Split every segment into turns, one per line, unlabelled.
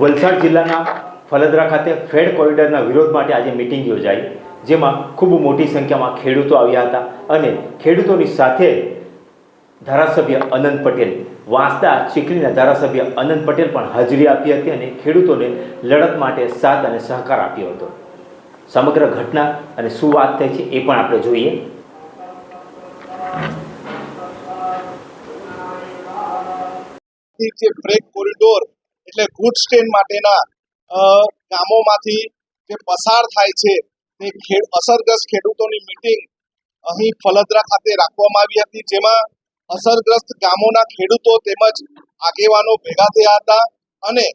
વલસાડ જિલ્લાના ફલદરા ખાતે ફેડ કોરિડોરના વિરોધ માટે આજે મિટિંગ યોજાઈ, જેમાં ખૂબ મોટી સંખ્યામાં ખેડૂતો આવ્યા હતા અને ખેડૂતોની સાથે ધારાસભ્ય અનંત પટેલ વાંસદા ચીખલીના ધારાસભ્ય અનંત પટેલ પણ હાજરી આપી હતી અને ખેડૂતોને લડત માટે સાથ અને સહકાર આપ્યો હતો. સમગ્ર ઘટના અને શું વાત થઈ છે એ પણ આપણે જોઈએ.
જે બ્રેક કોરિડોર એટલે ગુડ ટ્રેન માટેના ગામોમાંથી જે પસાર થાય છે, તે અસરગ્રસ્ત ખેડૂતોની મિટિંગ અહીં ફલદરા ખાતે રાખવામાં આવી હતી, જેમાં અસરગ્રસ્ત ગામોના ખેડૂતો તેમજ આગેવાનો ભેગા થયા હતા અને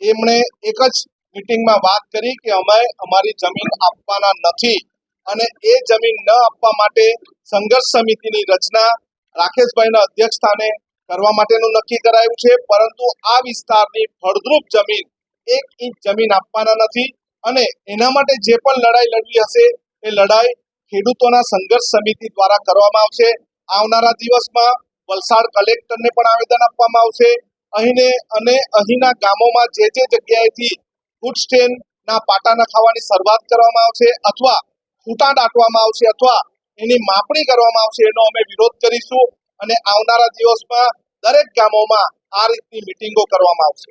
એમણે એક જ મિટિંગમાં વાત કરી કે અમે અમારી જમીન આપવાના નથી અને એ જમીન ન આપવા માટે સંઘર્ષ સમિતિની રચના રાકેશભાઈના અધ્યક્ષ સ્થાને કરવા માટેનું નક્કી કરાયું છે. પરંતુ આ વિસ્તારની ફળદ્રુપ જમીન એક ઇંચ જમીન આપવાના નથી અને એના માટે જે પણ લડાઈ લડવી હશે એ લડાઈ ખેડૂતોના સંઘર્ષ સમિતિ દ્વારા કરવામાં આવશે. આવનારા દિવસમાં વલસાડ કલેક્ટરને પણ આવેદન આપવામાં આવશે. અહીંને અને અહીંના ગામોમાં જે જે જગ્યાએથી ફૂડ સ્ટેન્ડના પાટા નખાવાની શરૂઆત કરવામાં આવશે અથવા ખૂંટા દાટવામાં આવશે અથવા એની માપણી કરવામાં આવશે એનો અમે વિરોધ કરીશું અને આવનારા દિવસમાં દરેક ગામોમાં આ રીતની મિટિંગો કરવામાં આવશે.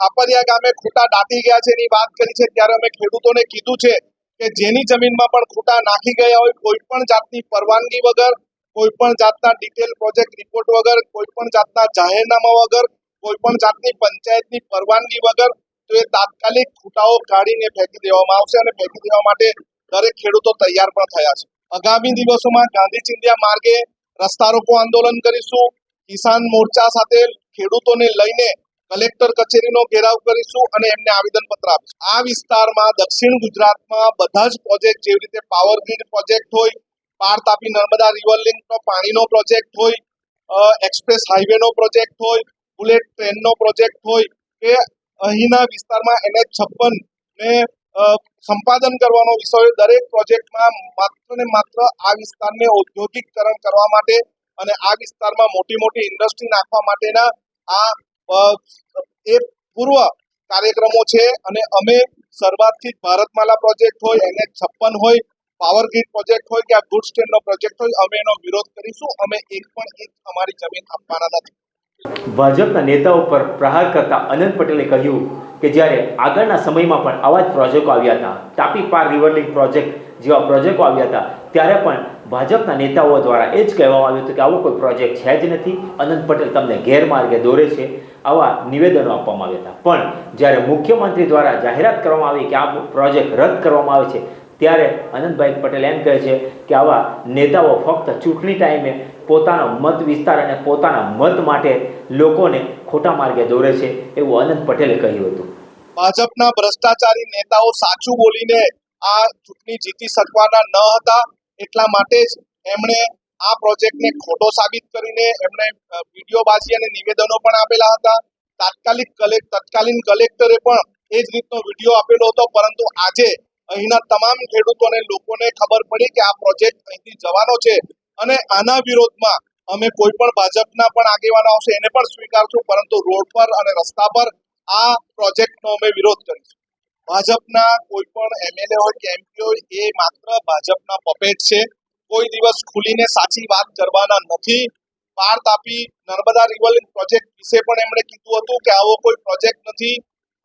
ખાપરિયા ગામે ખૂટા દાટી ગયા છે એની વાત કરી છે. ત્યારે અમે ખેડૂતોને કીધું છે કે જેની જમીનમાં પણ ખૂંટા નાખી ગયા હોય કોઈ પણ જાતની પરવાનગી વગર કોઈ પણ જાતના ડિટેલ પ્રોજેક્ટ રિપોર્ટ વગર, કોઈ પણ જાતના જાહેરનામા વગર, કોઈ પણ જાતની પંચાયતની પરવાનગી વગર, તો એ તાત્કાલિક ખૂંટાઓ કાઢીને ફેંકી દેવામાં આવશે અને ફેંકી દેવા માટે દરેક ખેડૂતો તૈયાર પણ થયા છે. આગામી દિવસોમાં ગાંધી ચિંધ્યા માર્ગે રસ્તા રોકો આંદોલન કરીશું, કિસાન મોરચા સાથે ખેડૂતોને લઈને કલેક્ટર કચેરીનો ઘેરાવ કરીશું અને એમને આવેદનપત્ર આપીશું. આ વિસ્તારમાં દક્ષિણ ગુજરાતમાં બધા જ પ્રોજેક્ટ જેવી રીતે પાવર ગ્રીડ પ્રોજેક્ટ હોય પાર તાપી નર્મદા રિવર લિંકનો પાણીનો પ્રોજેક્ટ હોય એક્સપ્રેસ હાઈવેનો પ્રોજેક્ટ હોય બુલેટ ટ્રેનનો પ્રોજેક્ટ હોય કે અહીંના વિસ્તારમાં એનએચ છપ્પન ને સંપાદન કરવાનો વિષય દરેક પ્રોજેક્ટમાં માત્ર ને માત્ર આ વિસ્તારને ઔદ્યોગિકરણ કરવા માટે અને આ વિસ્તારમાં મોટી મોટી ઇન્ડસ્ટ્રી નાખવા માટેના આ એ પૂર્વ કાર્યક્રમો છે. અને અમે શરૂઆતથી જ ભારતમાલા પ્રોજેક્ટ હોય, એને છપ્પન હોય પાવર ગ્રીડ પ્રોજેક્ટ હોય કે આ ગુડ સ્ટેન્ડનો પ્રોજેક્ટ હોય, અમે એનો વિરોધ કરીશું. અમે એક પણ એક અમારી જમીન આપવાના નથી.
ભાજપના નેતાઓ પર પ્રહાર કરતા અનંત પટેલે કહ્યું કે જ્યારે આગળના સમયમાં પણ આવા જ પ્રોજેક્ટો આવ્યા હતા, તાપી પાર રિવરલિંક પ્રોજેક્ટ જેવા પ્રોજેક્ટો આવ્યા હતા, ત્યારે પણ ભાજપના નેતાઓ દ્વારા એ જ કહેવામાં આવ્યું હતું કે આવો કોઈ પ્રોજેક્ટ છે જ નથી. અનંત પટેલ તમને ગેરમાર્ગે દોરે છે. આવા નિવેદનો આપવામાં આવ્યા હતા. પણ જ્યારે મુખ્યમંત્રી દ્વારા જાહેરાત કરવામાં આવી કે આ પ્રોજેક્ટ રદ કરવામાં આવે છે ત્યારે અનંતભાઈ પટેલ એમ કહે છે કે આવા નેતાઓ ફક્ત ચૂંટણી ટાઈમે પોતાનો મત વિસ્તાર અને પોતાના મત માટે લોકોને ખોટા માર્ગે દોરે છે એવું અનંત પટેલે કહ્યું હતું.
ભાજપના ભ્રષ્ટાચારી નેતાઓ સાચું બોલીને આ ચૂંટણી જીતી શકવાના ન હતા, એટલા માટે જ એમણે આ પ્રોજેક્ટને ખોટો સાબિત કરીને એમણે વીડિયો વિડીયોબાજી અને નિવેદનો પણ આપેલા હતા. તાત્કાલિક કલેક્ટ તત્કાલીન કલેક્ટરે પણ એ જ રીતનો વીડિયો આપેલો હતો, પરંતુ આજે અહીંના તમામ ખેડૂતોને લોકોને ખબર પડી કે આ પ્રોજેક્ટ અહીંથી જવાનો છે. અને આના વિરોધમાં અમે કોઈ પણ ભાજપના પણ આગેવાનો આવશે એને પણ સ્વીકારશું, પરંતુ રોડ પર અને રસ્તા પર આ પ્રોજેક્ટનો અમે વિરોધ કરીશું. ભાજપના કોઈ પણ એમએલએ હોય કે એમપી હોય, એ માત્ર ભાજપના પપેટ છે. કોઈ દિવસ ખુલીને સાચી વાત કરવાના નથી. પાર તાપી નર્મદા રિવર પ્રોજેક્ટ વિશે પણ એમણે કીધું હતું કે આવો કોઈ પ્રોજેક્ટ નથી.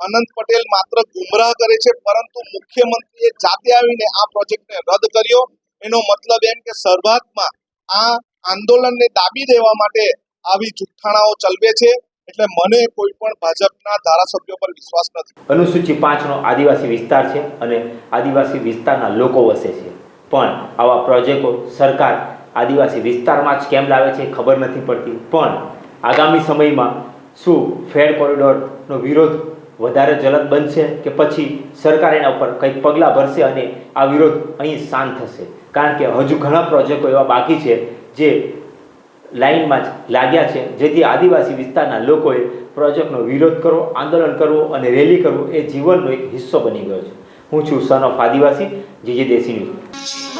અનંત પટેલ માત્ર ગુમરાહ કરે છે, પરંતુ મુખ્યમંત્રીએ જાતે આવીને આ પ્રોજેક્ટને રદ કર્યો. એનો મતલબ એમ કે શરૂઆતમાં આ આંદોલનને દાબી દેવા માટે આવી જુઠ્ઠાણાઓ ચલવે છે, એટલે મને કોઈ પણ ભાજપના ધારાસભ્યો પર વિશ્વાસ નથી.
અનુસૂચિ પાંચનો આદિવાસી વિસ્તાર છે અને આદિવાસી વિસ્તારના લોકો વસે છે. પણ આવા પ્રોજેક્ટો સરકાર આદિવાસી વિસ્તારમાં જ કેમ લાવે છે ખબર નથી પડતી. પણ આગામી સમયમાં શું ફેડ કોરિડોરનો વિરોધ વધારે જલદ બનશે કે પછી સરકાર એના ઉપર કંઈક પગલાં ભરશે અને આ વિરોધ અહીં શાંત થશે. કારણ કે હજુ ઘણા પ્રોજેક્ટો એવા બાકી છે જે લાઇનમાં જ લાગ્યા છે. જેથી આદિવાસી વિસ્તારના લોકોએ પ્રોજેક્ટનો વિરોધ કરવો, આંદોલન કરવું અને રેલી કરવું એ જીવનનો એક હિસ્સો બની ગયો છે. હું છું son of Adivasi G J Desi news.